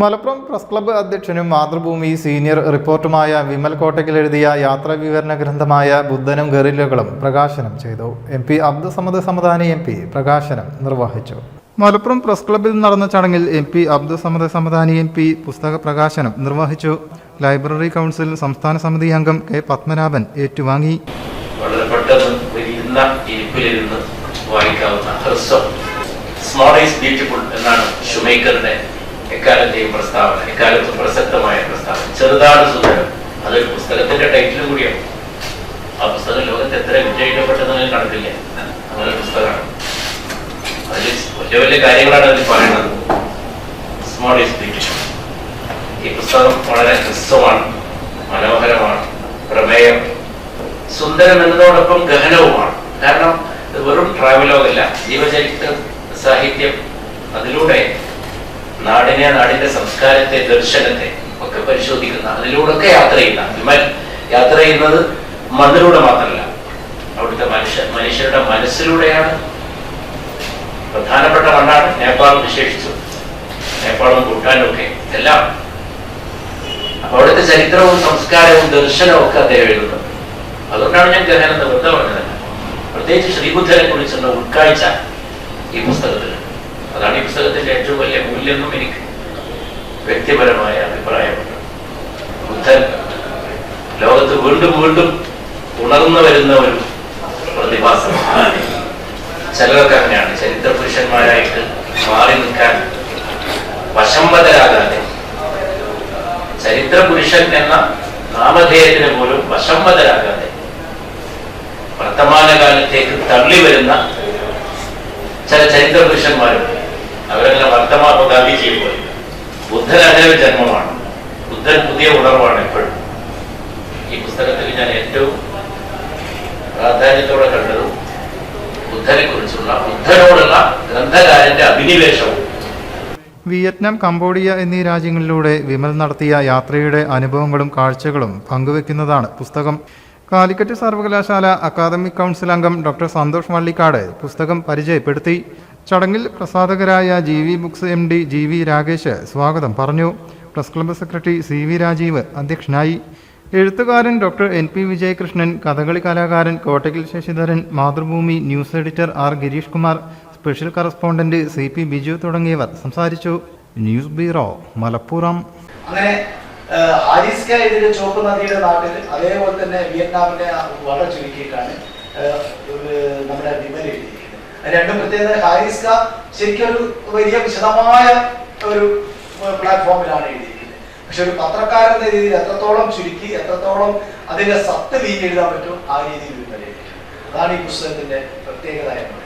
Malappuram press club അധ്യക്ഷനും Mathrubhumi senior റിപ്പോർട്ടുമായ വിമൽ കോട്ടയ്ക്കൽ എഴുതിയ യാത്രാ വിവരണ ഗ്രന്ഥമായ ബുദ്ധനും ഗറില്ലകളും പ്രകാശനം ചെയ്തു. M P Abdussamad Samadani M P പ്രകാശനം നിർവഹിച്ചു. മലപ്പുറം പ്രസ് ക്ലബ്ബിൽ നടന്ന ചടങ്ങിൽ M P Abdussamad Samadani M P പുസ്തക പ്രകാശനം നിർവഹിച്ചു. ലൈബ്രറി കൗൺസിൽ സംസ്ഥാന സമിതി അംഗം കെ പത്മനാഭൻ ഏറ്റുവാങ്ങി. വളരെ സ്മോൾ ഈസ് ബ്യൂട്ടിഫുൾ എന്നാണ് എക്കാലത്തെയും പ്രസ്താവന ഇക്കാലത്ത് പ്രസക്തമായ പ്രസ്താവന. ചെറുതാണ് സുന്ദരം. അതൊരു പുസ്തകത്തിന്റെ ടൈറ്റിലും കൂടിയാണ്. ആ പുസ്തകം ലോകത്ത് എത്ര വിജയിക്കപ്പെട്ടതെന്ന് കണ്ടില്ല അങ്ങനെ പുസ്തകമാണ്. അതിൽ വലിയ വലിയ കാര്യങ്ങളാണ് അതിൽ പറയുന്നത്. സ്മോൾ ഈ പുസ്തകം വളരെ ഹ്രസ്വമാണ് മനോഹരമാണ് പ്രമേയം. സുന്ദരം എന്നതോടൊപ്പം ഗഹനവുമാണ്. കാരണം വെറും ട്രാവലോഗല്ല ജീവചരിത്ര സാഹിത്യം അതിലൂടെ നാടിനെ നാടിന്റെ സംസ്കാരത്തെ ദർശനത്തെ ഒക്കെ പരിശോധിക്കുന്ന അതിലൂടെയൊക്കെ യാത്ര ചെയ്യുന്ന വിമൽ യാത്ര ചെയ്യുന്നത് മണ്ണിലൂടെ മാത്രമല്ല അവിടുത്തെ മനുഷ്യ മനുഷ്യരുടെ മനസ്സിലൂടെയാണ്. പ്രധാനപ്പെട്ട മണ്ണാണ് നേപ്പാൾ വിശേഷിച്ചു നേപ്പാളും ഭൂട്ടാനും ഒക്കെ എല്ലാം. അപ്പൊ അവിടുത്തെ ചരിത്രവും സംസ്കാരവും ദർശനവും ഒക്കെ അദ്ദേഹം എഴുതുന്നത് അതുകൊണ്ടാണ് ഞാൻ ഗഹനം വെറുതെ പറഞ്ഞത് പ്രത്യേകിച്ച് ശ്രീബുദ്ധനെ കുറിച്ചുള്ള ഉൾക്കാഴ്ച ഈ പുസ്തകത്തിൽ അതാണ് ഈ പുസ്തകത്തിന്റെ ഏറ്റവും വലിയ മൂല്യമെന്നും എനിക്ക് വ്യക്തിപരമായ അഭിപ്രായമുണ്ട്. ബുദ്ധൻ ലോകത്ത് വീണ്ടും വീണ്ടും ഉണർന്നു വരുന്ന ഒരു പ്രതിഭാസം. ചിലരൊക്കെ അങ്ങനെയാണ്. ചരിത്ര പുരുഷന്മാരായിട്ട് മാറി നിൽക്കാൻ വശംവതരാകാതെ ചരിത്ര പുരുഷൻ എന്ന നാമധേയത്തിന് പോലും വശംവതരാകാതെ വർത്തമാനകാലത്തേക്ക് തള്ളി വരുന്ന ചില ചരിത്ര പുരുഷന്മാരുണ്ട്. അവരങ്ങനെ വർത്തമാന ഗാന്ധിജിയെ പോലെ ഒരു ജന്മമാണ്. ബുദ്ധൻ പുതിയ ഉണർവാണ് എപ്പോഴും. ഈ പുസ്തകത്തിൽ ഞാൻ ഏറ്റവും പ്രാധാന്യത്തോടെ കണ്ടതും ബുദ്ധനെ കുറിച്ചുള്ള ബുദ്ധനോടുള്ള ഗ്രന്ഥകാരന്റെ അഭിനിവേശവും. വിയറ്റ്നാം കംബോഡിയ എന്നീ രാജ്യങ്ങളിലൂടെ വിമൽ നടത്തിയ യാത്രയുടെ അനുഭവങ്ങളും കാഴ്ചകളും പങ്കുവെക്കുന്നതാണ് പുസ്തകം. കാലിക്കറ്റ് സർവകലാശാല അക്കാദമിക് കൗൺസിൽ അംഗം ഡോക്ടർ സന്തോഷ് വള്ളിക്കാട് പുസ്തകം പരിചയപ്പെടുത്തി. ചടങ്ങിൽ പ്രസാധകരായ G V books M D G V Rakesh സ്വാഗതം പറഞ്ഞു. Press club secretary C V Rajeev അധ്യക്ഷനായി. എഴുത്തുകാരൻ doctor N. P. Vijayakrishnan Kathakali കലാകാരൻ Kottakkal Sasidharan Mathrubhumi news editor R. Girish Kumar special correspondent C P Biju തുടങ്ങിയവർ സംസാരിച്ചു. News bureau Malappuram. അങ്ങനെ ചുവപ്പ് നദിയുടെ നാട്ടിൽ അതേപോലെ തന്നെ വിയറ്റ്നാമിന്റെ വളരെ ചുരുക്കിയിട്ടാണ് നമ്മുടെ വിമൽ അത് രണ്ടും പ്രത്യേകത ഹാരിസ്ക ശരിക്കും ഒരു വലിയ വിശദമായ ഒരു പ്ലാറ്റ്ഫോമിലാണ് എഴുതിയിരിക്കുന്നത്. പക്ഷെ ഒരു പത്രക്കാരൻ എന്ന രീതിയിൽ എത്രത്തോളം ചുരുക്കി എത്രത്തോളം അതിന്റെ സത്ത് വീണ്ടെഴുതാൻ പറ്റും ആ രീതിയിൽ എഴുതിയിട്ടുണ്ട് അതാണ് ഈ പുസ്തകത്തിന്റെ പ്രത്യേകത എന്ന് പറയുന്നത്.